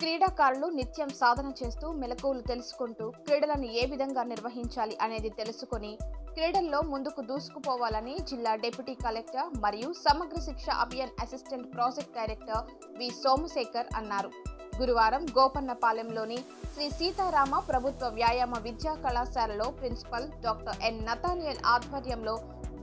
క్రీడాకారులు నిత్యం సాధన చేస్తూ మెలకువలు తెలుసుకుంటూ క్రీడలను ఏ విధంగా నిర్వహించాలి అనేది తెలుసుకొని క్రీడల్లో ముందుకు దూసుకుపోవాలని జిల్లా డిప్యూటీ కలెక్టర్ మరియు Samagra Shiksha Abhiyan assistant project director V Somashekar అన్నారు. గురువారం గోపన్నపాలెంలోని శ్రీ సీతారామ ప్రభుత్వ వ్యాయామ విద్యా కళాశాలలో ప్రిన్సిపల్ డాక్టర్ ఎన్ నతానియల్ ఆధ్వర్యంలో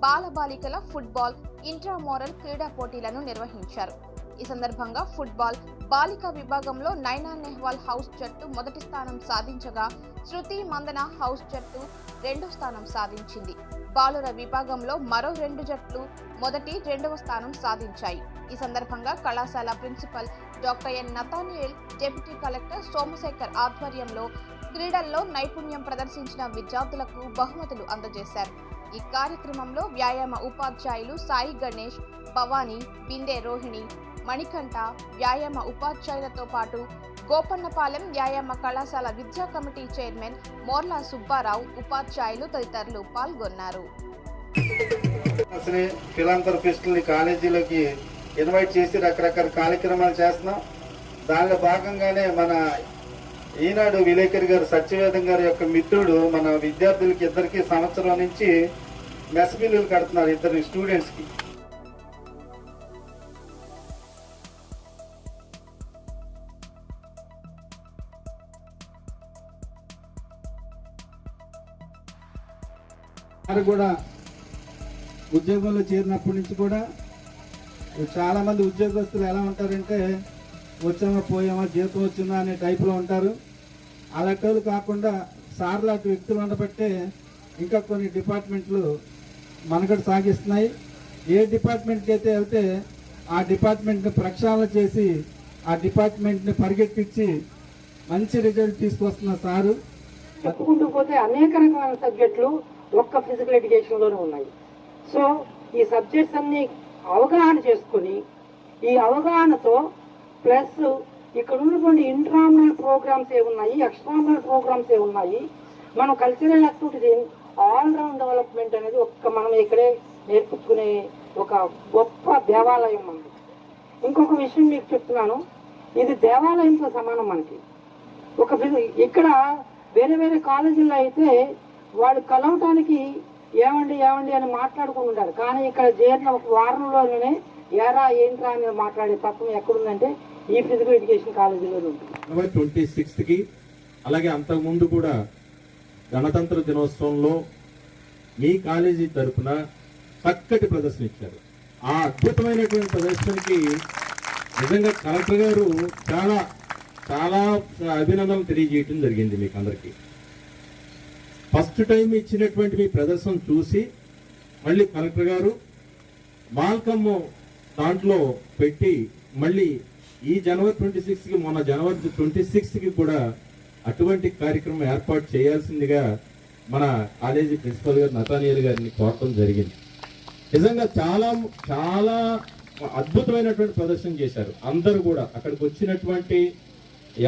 బాలబాలికల ఫుట్బాల్ ఇంట్రామోరల్ క్రీడా పోటీలను నిర్వహించారు. ఈ సందర్భంగా ఫుట్బాల్ బాలిక విభాగంలో నైనా నెహ్వాల్ హౌస్ జట్టు మొదటి స్థానం సాధించగా శృతి మందన హౌస్ జట్టు రెండో స్థానం సాధించింది. బాలుర విభాగంలో మరో రెండు జట్లు మొదటి రెండవ స్థానం సాధించాయి. ఈ సందర్భంగా కళాశాల principal doctor N Nathaniel deputy collector Somashekar ఆధ్వర్యంలో క్రీడల్లో నైపుణ్యం ప్రదర్శించిన విద్యార్థులకు బహుమతులు అందజేశారు. ఈ కార్యక్రమంలో వ్యాయామ ఉపాధ్యాయులు సాయి గణేష్ భవానీ బిందే రోహిణి మణికంఠ వ్యాయామ ఉపాధ్యాయులతో పాటు గోపన్నపాలెం వ్యాయామ కళాశాల విద్యా కమిటీ చైర్మన్ మోర్లా సుబ్బారావు ఉపాధ్యాయులు తదితరులు పాల్గొన్నారు. అసలు ఫిలాంథరపిస్టుల్ని కాలేజీలోకి ఇన్వైట్ చేసి రకరకాల కార్యక్రమాలు చేస్తున్నాం. దానిలో భాగంగానే మన ఈనాడు విలేకరి గారు సత్యవేదం గారి యొక్క మిత్రుడు మన విద్యార్థులకి ఇద్దరికి సంవత్సరం నుంచి మెస్ బిల్లులు కడుతున్నారు ఇద్దరు స్టూడెంట్స్కి వారు కూడా ఉద్యోగంలో చేరినప్పటి నుంచి కూడా చాలామంది ఉద్యోగస్తులు ఎలా ఉంటారంటే వచ్చామా పోయామా జీతం వచ్చిందా అనే టైప్లో ఉంటారు. అలాంటి కాకుండా సార్లు అటు వ్యక్తులు ఉండబట్టే ఇంకా కొన్ని డిపార్ట్మెంట్లు మనకడ సాగిస్తున్నాయి. ఏ డిపార్ట్మెంట్కి అయితే వెళ్తే ఆ డిపార్ట్మెంట్ని ప్రక్షాళన చేసి ఆ డిపార్ట్మెంట్ని పరిగెత్తించి మంచి రిజల్ట్ తీసుకొస్తున్న సారు. చెప్పుకుంటూ పోతే అనేక రకమైన సబ్జెక్టులు ఒక్క ఫిజికల్ ఎడ్యుకేషన్లోనే ఉన్నాయి. సో ఈ సబ్జెక్ట్స్ అన్ని అవగాహన చేసుకుని ఈ అవగాహనతో ప్లస్ ఇక్కడ ఉన్నటువంటి ఇంట్రామినల్ ప్రోగ్రామ్స్ ఏ ఉన్నాయి ఎక్స్ట్రామినల్ ప్రోగ్రామ్స్ ఏ ఉన్నాయి మనం కల్చరల్ యాక్టివిటీస్ ఆల్రౌండ్ డెవలప్మెంట్ అనేది ఒక్క మనం ఇక్కడే నేర్పుకునే ఒక గొప్ప దేవాలయం మనకి ఇంకొక విషయం మీకు చెప్తున్నాను ఇది దేవాలయంతో సమానం మనకి. ఒక ఇక్కడ వేరే వేరే కాలేజీల్లో అయితే వాళ్ళు కలవటానికి ఏమండి ఏమండి అని మాట్లాడుకుంటుంటారు కానీ ఇక్కడ చేరిన ఒక వారంలోనే ఏరా ఏంట్రా అని మాట్లాడే తత్వం ఎక్కడుందంటే ఈ ఫిజికల్ ఎడ్యుకేషన్ కాలేజీలో ఉంటుంది. ట్వంటీ సిక్స్త్కి అలాగే అంతకుముందు కూడా గణతంత్ర దినోత్సవంలో మీ కాలేజీ తరపున చక్కటి ప్రదర్శన ఇచ్చారు. ఆ అద్భుతమైనటువంటి ప్రదర్శనకి నిజంగా కలెక్టర్ గారు చాలా చాలా అభినందనలు తెలియజేయటం జరిగింది మీకు అందరికీ. ఫస్ట్ టైం ఇచ్చినటువంటి మీ ప్రదర్శన చూసి మళ్ళీ కలెక్టర్ గారు మాల్కమ్ దాంట్లో పెట్టి మళ్ళీ ఈ జనవరి ట్వంటీ సిక్స్కి మొన్న జనవరి ట్వంటీ సిక్స్కి కూడా అటువంటి కార్యక్రమం ఏర్పాటు చేయాల్సిందిగా మన కాలేజీ ప్రిన్సిపల్ గారు నతానియల్ గారిని కోరటం జరిగింది. నిజంగా చాలా చాలా అద్భుతమైనటువంటి ప్రదర్శన చేశారు. అందరూ కూడా అక్కడికి వచ్చినటువంటి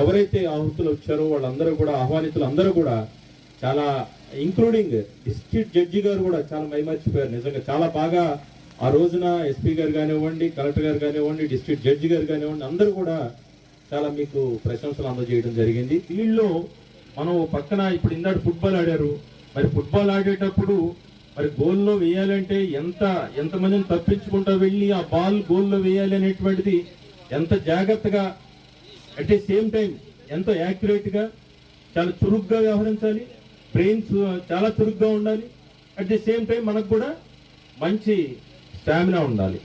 ఎవరైతే ఆహుతులు వచ్చారో వాళ్ళందరూ కూడా ఆహ్వానితులు అందరూ కూడా చాలా ఇంక్లూడింగ్ డిస్ట్రిక్ట్ జడ్జి గారు కూడా చాలా మైమర్చిపోయారు. నిజంగా చాలా బాగా ఆ రోజున ఎస్పీ గారు కానివ్వండి కలెక్టర్ గారు కానివ్వండి డిస్ట్రిక్ట్ జడ్జి గారు కానివ్వండి అందరూ కూడా చాలా మీకు ప్రశంసలు అందజేయడం జరిగింది. వీళ్ళు మనం పక్కన ఇప్పుడు ఇందాడు ఫుట్బాల్ ఆడారు. మరి ఫుట్బాల్ ఆడేటప్పుడు మరి గోల్లో వేయాలంటే ఎంత ఎంతమందిని తప్పించుకుంటా వెళ్ళి ఆ బాల్ గోల్లో వేయాలి అనేటువంటిది ఎంత జాగ్రత్తగా అట్ ది సేమ్ టైం ఎంతో యాక్యురేట్గా చాలా చురుగ్గా వ్యవహరించాలి. బ్రెయిన్స్ uh, చాలా చురుగ్గా ఉండాలి. అట్ ది సేమ్ టైం మనకు కూడా మంచి స్టామినా ఉండాలి.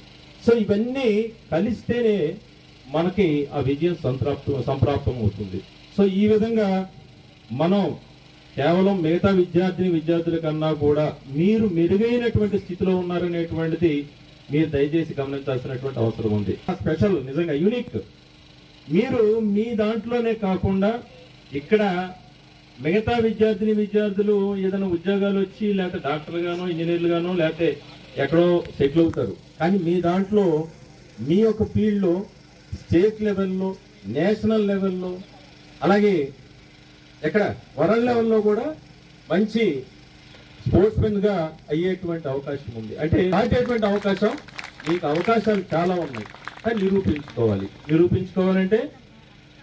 సో ఇవన్నీ కలిస్తేనే మనకి ఆ విజయం సంప్రాప్తం సంప్రాప్తం అవుతుంది సో ఈ విధంగా మనం కేవలం మిగతా విద్యార్థిని విద్యార్థుల కన్నా కూడా మీరు మెరుగైనటువంటి స్థితిలో ఉన్నారనేటువంటిది మీరు దయచేసి గమనించాల్సినటువంటి అవసరం ఉంది. స్పెషల్ నిజంగా యూనిక్. మీరు మీ దాంట్లోనే కాకుండా ఇక్కడ మిగతా విద్యార్థిని విద్యార్థులు ఏదైనా ఉద్యోగాలు వచ్చి లేకపోతే డాక్టర్ గానో ఇంజనీర్లు గానో లేకపోతే ఎక్కడో సెటిల్ అవుతారు. కానీ మీ దాంట్లో మీ యొక్క ఫీల్డ్లో స్టేట్ లెవెల్లో నేషనల్ లెవెల్లో అలాగే ఎక్కడ వరల్డ్ లెవెల్లో కూడా మంచి స్పోర్ట్స్మెన్గా అయ్యేటువంటి అవకాశం ఉంది. అంటే దాటేటువంటి అవకాశం మీకు అవకాశాలు చాలా ఉన్నాయి. కానీ నిరూపించుకోవాలి. నిరూపించుకోవాలంటే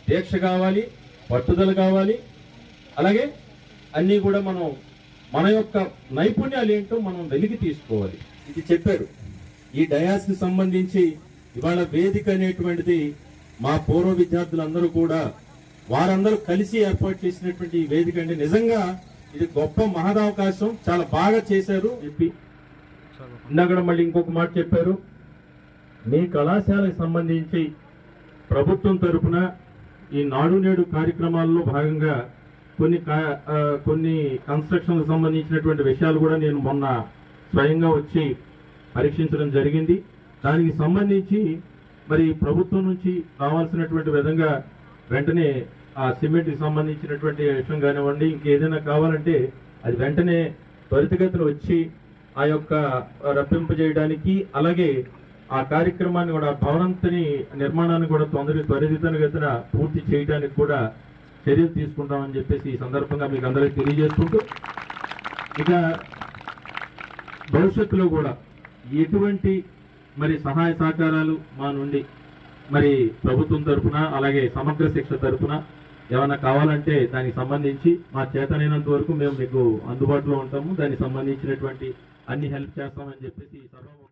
దీక్ష కావాలి పట్టుదల కావాలి అలాగే అన్నీ కూడా మనం మన యొక్క నైపుణ్యాలు ఏంటో మనం వెలికి తీసుకోవాలి. ఇది చెప్పారు. ఈ డయాస్కి సంబంధించి ఇవాళ వేదిక అనేటువంటిది మా పూర్వ విద్యార్థులందరూ కూడా వారందరూ కలిసి ఏర్పాటు చేసినటువంటి ఈ వేదిక అండి. నిజంగా ఇది గొప్ప మహదవకాశం. చాలా బాగా చేశారు. చెప్పి ఇందాక మళ్ళీ ఇంకొక మాట చెప్పారు. మీ కళాశాలకు సంబంధించి ప్రభుత్వం తరపున ఈ నాడు నేడు కార్యక్రమాల్లో భాగంగా కొన్ని కా- కొన్ని కన్స్ట్రక్షన్కి సంబంధించినటువంటి విషయాలు కూడా నేను మొన్న స్వయంగా వచ్చి పరీక్షించడం జరిగింది. దానికి సంబంధించి మరి ప్రభుత్వం నుంచి రావాల్సినటువంటి విధంగా వెంటనే ఆ సిమెంట్కి సంబంధించినటువంటి విషయం కానివ్వండి ఇంకేదైనా కావాలంటే అది వెంటనే త్వరితగతిలో వచ్చి ఆ యొక్క రప్పింపజేయడానికి అలాగే ఆ కార్యక్రమాన్ని కూడా భవనంతని నిర్మాణాన్ని కూడా తొందర త్వరితగతిన పూర్తి చేయడానికి కూడా చర్యలు తీసుకుంటామని చెప్పేసి ఈ సందర్భంగా మీకు అందరికీ తెలియజేసుకుంటూ ఇక భవిష్యత్తులో కూడా ఎటువంటి మరి సహాయ సహకారాలు మా నుండి మరి ప్రభుత్వం తరపున అలాగే సమగ్ర శిక్ష తరఫున ఏమైనా కావాలంటే దానికి సంబంధించి మా చేతనైనంత వరకు మేము మీకు అందుబాటులో ఉంటాము. దానికి సంబంధించినటువంటి అన్ని హెల్ప్ చేస్తామని చెప్పేసి సర్వ